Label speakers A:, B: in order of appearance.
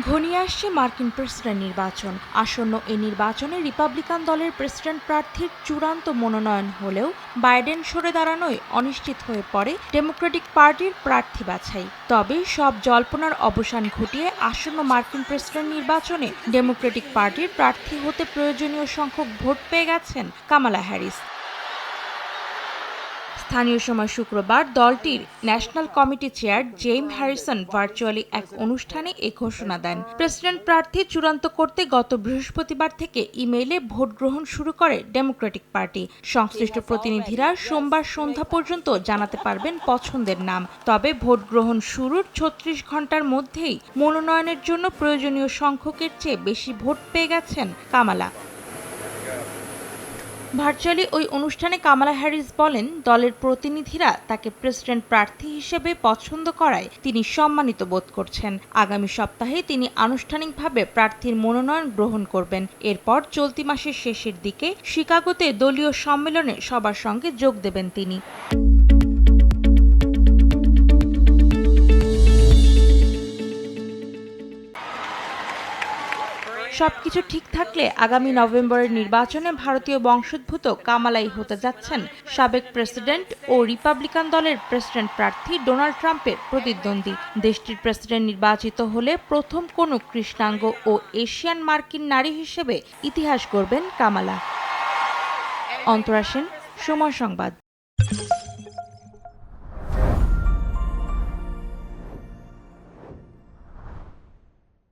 A: ঘনিয়ে আসছে মার্কিন প্রেসিডেন্ট নির্বাচন। আসন্ন এই নির্বাচনে রিপাবলিকান দলের প্রেসিডেন্ট প্রার্থীর চূড়ান্ত মনোনয়ন হলেও বাইডেন সরে দাঁড়ানোয় অনিশ্চিত হয়ে পড়ে ডেমোক্রেটিক পার্টির প্রার্থী বাছাই। তবে সব জল্পনার অবসান ঘটিয়ে আসন্ন মার্কিন প্রেসিডেন্ট নির্বাচনে ডেমোক্রেটিক পার্টির প্রার্থী হতে প্রয়োজনীয় সংখ্যক ভোট পেয়ে গেছেন কামালা হ্যারিস। স্থানীয় সময় শুক্রবার দলটির national committee chair Jaime Harrison virtually এক অনুষ্ঠানে এ ঘোষণা দেন। প্রেসিডেন্ট প্রার্থী চূড়ান্ত করতে গত বৃহস্পতিবার থেকে ইমেইলে ভোট গ্রহণ শুরু করে ডেমোক্রেটিক পার্টি। সংশ্লিষ্ট প্রতিনিধিরা সোমবার সন্ধ্যা পর্যন্ত জানাতে পারবেন পছন্দের নাম। তবে ভোট গ্রহণ শুরুর ছত্রিশ ঘণ্টার মধ্যেই মনোনয়নের জন্য প্রয়োজনীয় সংখ্যকের চেয়ে বেশি ভোট পেয়ে গেছেন কামালা। ভার্চুয়ালি ওই অনুষ্ঠানে কামালা হ্যারিস বলেন, দলের প্রতিনিধিরা তাকে প্রেসিডেন্ট প্রার্থী হিসেবে পছন্দ করায় তিনি সম্মানিত বোধ করছেন। আগামী সপ্তাহে তিনি আনুষ্ঠানিকভাবে প্রার্থীর মনোনয়ন গ্রহণ করবেন। এরপর চলতি মাসের শেষের দিকে শিকাগোতে দলীয় সম্মেলনে সবার সঙ্গে যোগ দেবেন তিনি। সবকিছু ঠিক থাকলে আগামী নভেম্বরের নির্বাচনে ভারতীয় বংশোদ্ভূত কামালাই হতে যাচ্ছেন সাবেক প্রেসিডেন্ট ও রিপাবলিকান দলের প্রেসিডেন্ট প্রার্থী ডোনাল্ড ট্রাম্পের প্রতিদ্বন্দ্বী। দেশটির প্রেসিডেন্ট নির্বাচিত হলে প্রথম কোনো কৃষ্ণাঙ্গ ও এশিয়ান মার্কিন নারী হিসেবে ইতিহাস গড়বেন কামালা। অন্তরাসেন, সময় সংবাদ।